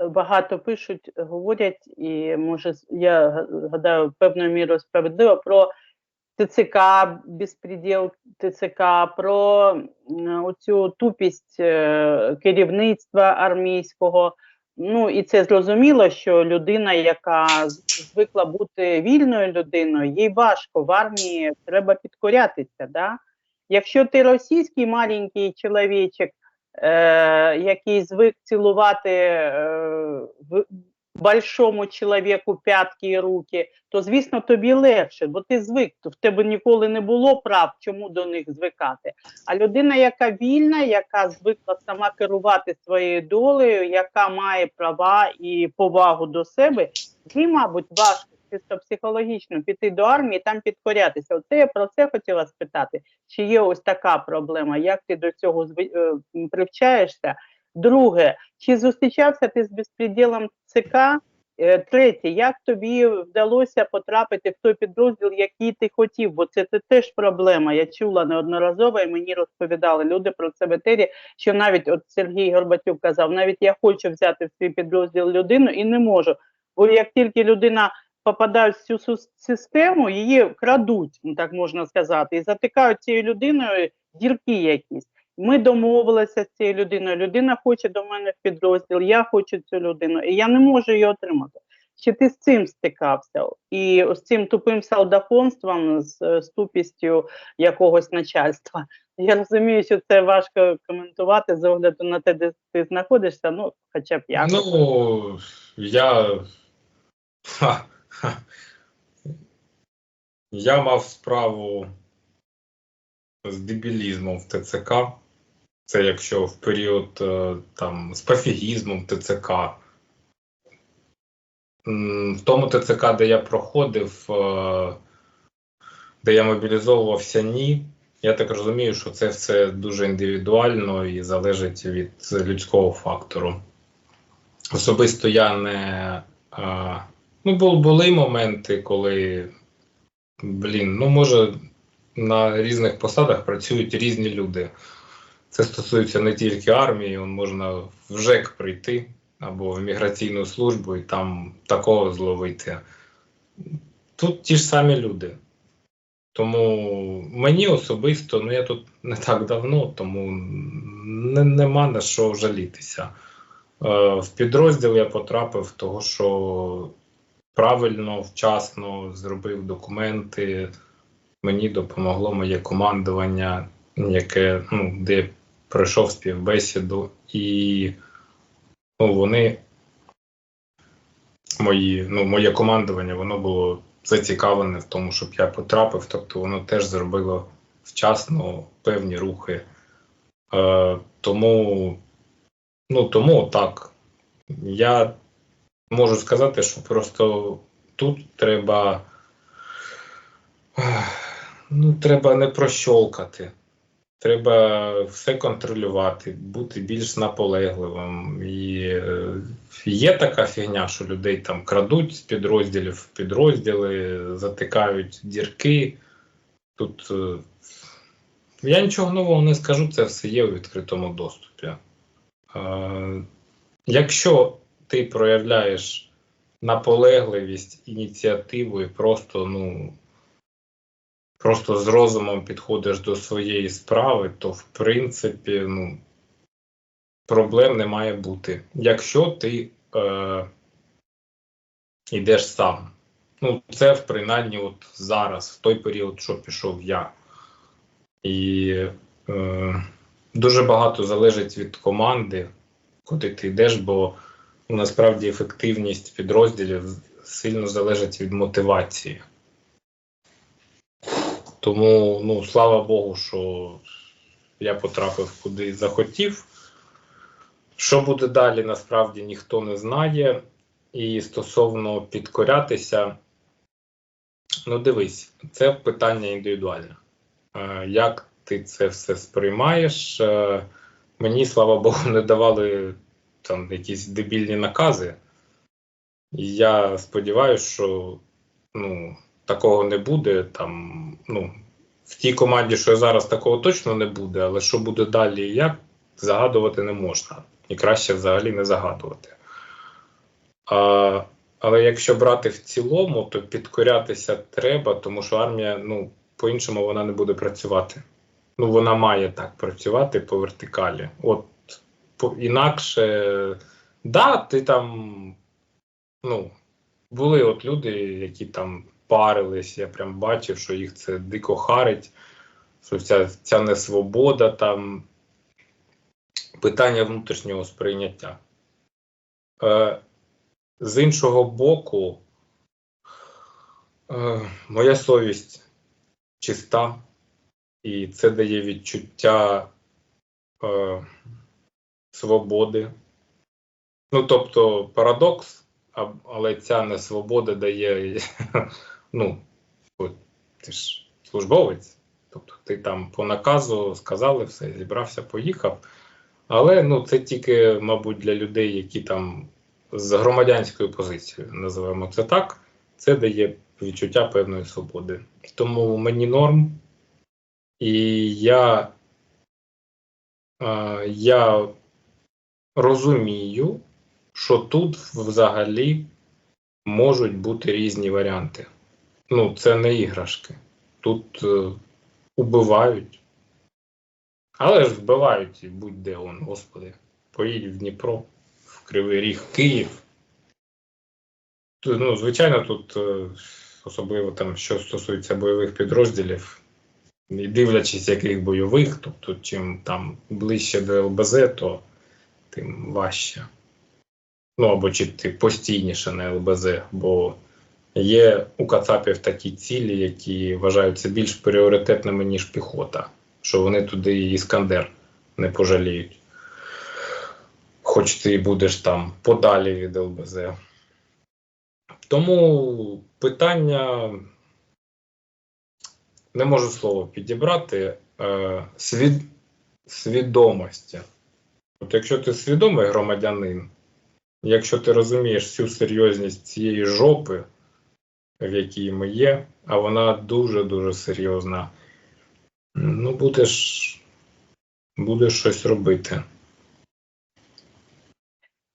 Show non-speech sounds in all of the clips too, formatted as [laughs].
багато пишуть, говорять, і може я гадаю певною мірою справедливо про ТЦК, безпреділ ТЦК, про оцю тупість е, керівництва армійського. Ну і це зрозуміло, що людина, яка звикла бути вільною людиною, їй важко в армії треба підкорятися. Да? Якщо ти російський маленький чоловічок, е, який звик цілувати е, в большому чоловіку п'ятки і руки, то звісно тобі легше, бо ти звик, то в тебе ніколи не було прав, чому до них звикати. А людина, яка вільна, яка звикла сама керувати своєю долею, яка має права і повагу до себе, їй, мабуть, важко чисто психологічно піти до армії там підкорятися. Оце я про це хотіла спитати. Чи є ось така проблема? Як ти до цього е, привчаєшся? Друге, чи зустрічався ти з безпреділом ЦК? Е, Третє, як тобі вдалося потрапити в той підрозділ, який ти хотів? Бо це, це теж проблема. Я чула неодноразово, і мені розповідали люди про це в етері, що навіть от Сергій Горбатюк казав, навіть я хочу взяти в свій підрозділ людину і не можу. Бо як тільки людина попадає в цю систему, її крадуть, ну, так можна сказати, і затикають цією людиною дірки якісь. Ми домовилися з цією людиною. Людина хоче до мене в підрозділ, я хочу цю людину, і я не можу її отримати. Чи ти з цим стикався? І з цим тупим солдафонством, з, з тупістю якогось начальства? Я розумію, що це важко коментувати з огляду на те, де ти знаходишся. Ну, хоча б якось. Ну, я. Ха. Я мав справу з дебілізмом в ТЦК. Це якщо в період е, там з пофігізмом ТЦК. В тому ТЦК, де я проходив, е, де я мобілізовувався, ні. Я так розумію, що це все дуже індивідуально і залежить від людського фактору. Особисто я не. Ну, були моменти, коли, блін, ну, може, на різних посадах працюють різні люди. Це стосується не тільки армії, можна в ЖЕК прийти або в міграційну службу і там такого зловити. Тут ті ж самі люди. Тому мені особисто, ну я тут не так давно, тому не, нема на що жалітися. Е, В підрозділ я потрапив, того що правильно, вчасно зробив документи. Мені допомогло моє командування, яке, ну, де пройшов співбесіду, і ну, вони, мої, ну, моє командування, воно було зацікавлене в тому, щоб я потрапив. Тобто воно теж зробило вчасно певні рухи. Е, тому Ну, тому так. Я можу сказати, що просто тут треба. Ну, треба не прощолкати. Треба все контролювати, бути більш наполегливим. І е, є така фігня, що людей там крадуть з підрозділів в підрозділи, затикають дірки. Тут е, я нічого нового не скажу, це все є у відкритому доступі. Е, Якщо ти проявляєш наполегливість, ініціативу і просто, ну, просто з розумом підходиш до своєї справи, то в принципі, ну, проблем не має бути. Якщо ти е, йдеш сам. Ну, це принаймні от зараз, в той період, що пішов я. І е, дуже багато залежить від команди, куди ти йдеш, бо насправді ефективність підрозділів сильно залежить від мотивації. Тому, ну, слава Богу, що я потрапив куди захотів. Що буде далі, насправді ніхто не знає. І стосовно підкорятися, ну дивись, це питання індивідуальне. Е, Як ти це все сприймаєш? Е, Мені, слава Богу, не давали там якісь дебільні накази. І я сподіваюся, що ну, такого не буде. Там, ну, в тій команді, що зараз, такого точно не буде, але що буде далі і як, загадувати не можна. І краще взагалі не загадувати. А, але якщо брати в цілому, то підкорятися треба, тому що армія, ну, по-іншому вона не буде працювати. Ну, вона має так працювати по вертикалі. От інакше, да, ти там, ну, були от люди, які там парились, я прям бачив, що їх це дико харить, що ця, ця несвобода там, питання внутрішнього сприйняття. Е, з іншого боку, е, моя совість чиста, і це дає відчуття е, свободи. Ну, тобто, парадокс, але ця несвобода дає, [laughs] ну, ти ж службовець. Тобто ти там по наказу сказали все, зібрався, поїхав. Але ну, це тільки, мабуть, для людей, які там з громадянською позицією, називаємо це так, це дає відчуття певної свободи. Тому мені норм, і я, е, я розумію, що тут взагалі можуть бути різні варіанти. Ну, це не іграшки. Тут е, убивають. Але ж вбивають будь-де он, господи. Поїдь в Дніпро, в Кривий Ріг, Київ. Ну, звичайно, тут е, особливо там, що стосується бойових підрозділів, і дивлячись, яких бойових, тобто чим там ближче до ЛБЗ, то тим важче. Ну або чи ти постійніше на ЛБЗ, бо є у Кацапів такі цілі, які вважаються більш пріоритетними, ніж піхота, що вони туди і Іскандер не пожаліють. Хоч ти будеш там подалі від ЛБЗ. Тому питання не можу слово підібрати е, свід, свідомості. От якщо ти свідомий громадянин, якщо ти розумієш всю серйозність цієї жопи, в якій ми є, а вона дуже-дуже серйозна, ну будеш, будеш щось робити.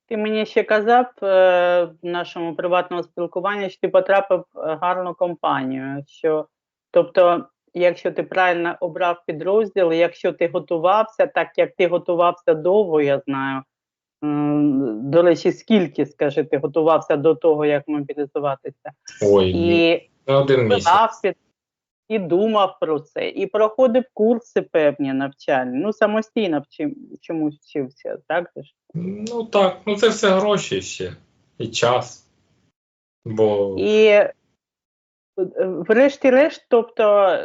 Ти мені ще казав е, в нашому приватному спілкуванні, що ти потрапив в гарну компанію. Що, тобто, якщо ти правильно обрав підрозділ, якщо ти готувався, так як ти готувався довго, я знаю. До речі, скільки, скажи, ти готувався до того, як мобілізуватися? Ой, І один місяць. і думав про це, і проходив курси певні навчальні. Ну, самостійно вчим, чомусь вчився, так? Ну так, ну це все гроші ще і час. Бо І врешті-решт, тобто,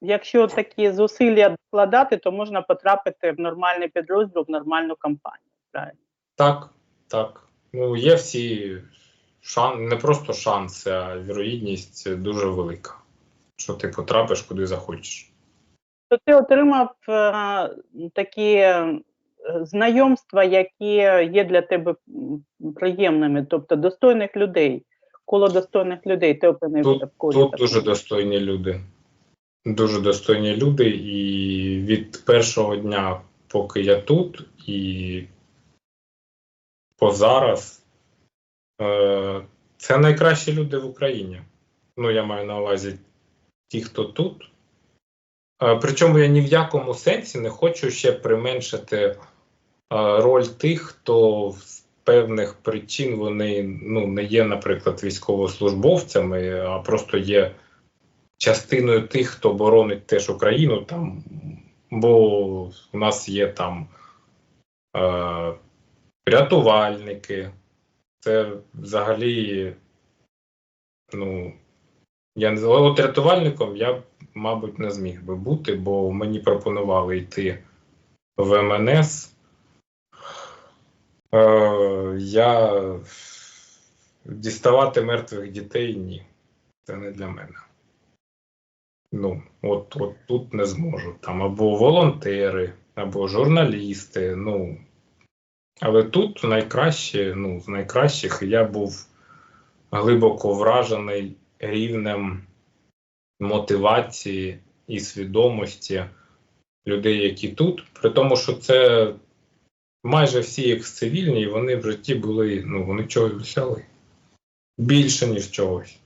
якщо такі зусилля вкладати, то можна потрапити в нормальний підрозділ, в нормальну компанію. Правильно? так, так. Ну, є всі шан, не просто шанси, а вірогідність дуже велика, що ти потрапиш куди захочеш. То ти отримав е, такі е, знайомства, які є для тебе приємними, тобто достойних людей, коло достойних людей, ти опинився Тут, в колі. тут дуже достойні люди. Дуже достойні люди, і від першого дня, поки я тут, і по зараз, е, це найкращі люди в Україні. Ну, я маю на увазі ті, хто тут. Е, причому я ні в якому сенсі не хочу ще применшити е, роль тих, хто з певних причин вони ну, не є, наприклад, військовослужбовцями, а просто є частиною тих, хто боронить теж Україну там, бо у нас є там е, рятувальники. Це взагалі, ну, я не от рятувальником я, мабуть, не зміг би бути, бо мені пропонували йти в МНС. Е, я діставати мертвих дітей ні. Це не для мене. Ну, от, от тут не зможу. Там або волонтери, або журналісти. Ну, але тут найкраще, ну, з найкращих я був глибоко вражений рівнем мотивації і свідомості людей, які тут, при тому, що це майже всі їх цивільні, і вони в житті були, ну вони чогось досягли. Більше, ніж чогось.